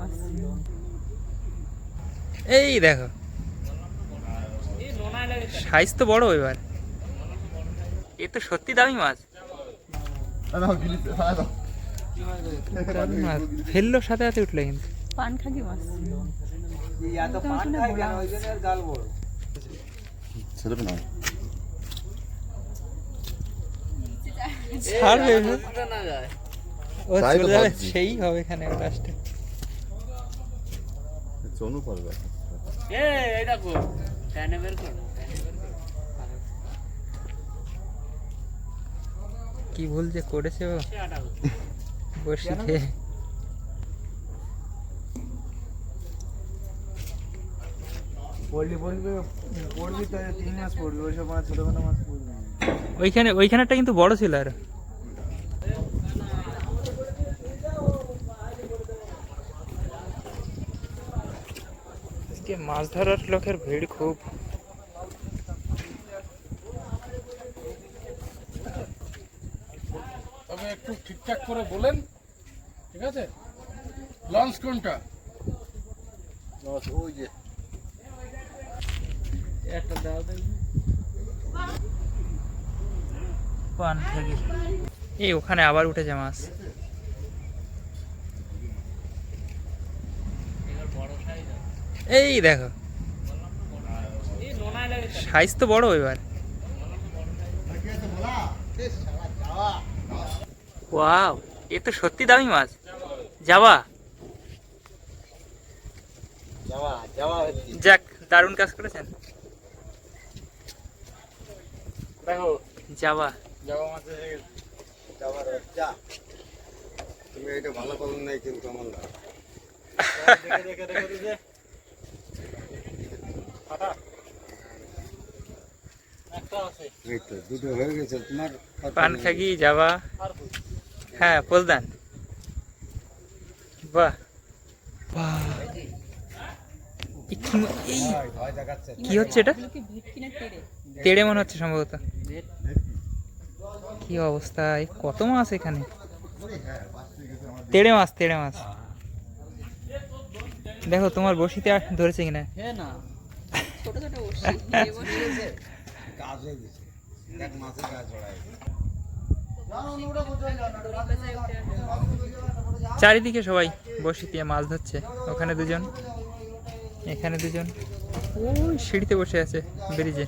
মাছ এই দেখো। সাইজ তো বড় এবার। এ তো সত্যি দামি মাছ। ফেলল সাথে সাথে উঠল কিন্তু। মাছ ছেড়ে না। ছাড়বে ও চলে যাবে সেই হবে এখানে লাস্টে চনু পারবে কি ভুল যে করেছে ও? বসে খেয়ে। পড়লি পড়বি পড়বি তো তিন মাস পড়বি ওইসব মাছ ছোটখাটো মাছ পড়বি। ওইখানে ওইখানেরটা কিন্তু বড় ছিল আর। আজকে মাছ ধরার লোকের ভিড় খুব। তবে একটু ঠিকঠাক করে বলেন ঠিক আছে? লঞ্চ কোনটা? ওই যে। পান থেকে। এই ওখানে আবার উঠেছে মাছ। এই দেখো। সাইজ তো বড় এবার। ওয়াও এ তো সত্যি দামি মাছ। যাওয়া যাওয়া যাক দারুণ কাজ করেছেন। দেখো। যাবা। যাওয়া মাছে যাবার যা তুমি এটা ভালো করো নাই কিন্তু আমার না দেখে দেখে দেখে দেখে একটা আছে এই তো দুটো হয়ে গেছে তোমার পান খাগি যাবা হ্যাঁ পোলদান বাহ। বাহ। কি- হচ্ছে এটা? তেড়ে তেড়ে মনে হচ্ছে সম্ভবত। কি অবস্থা কত মাছ এখানে? তেড়ে মাছ তেড়ে মাছ। দেখো তোমার বসিতে ধরেছে কিনা? হ্যাঁ না চারিদিকে সবাই বসে। বসে চারিদিকে সবাই মাছ ধরছে। ওখানে দুজন এখানে দুজন। ওই সিঁড়িতে বসে আছে ব্রিজে।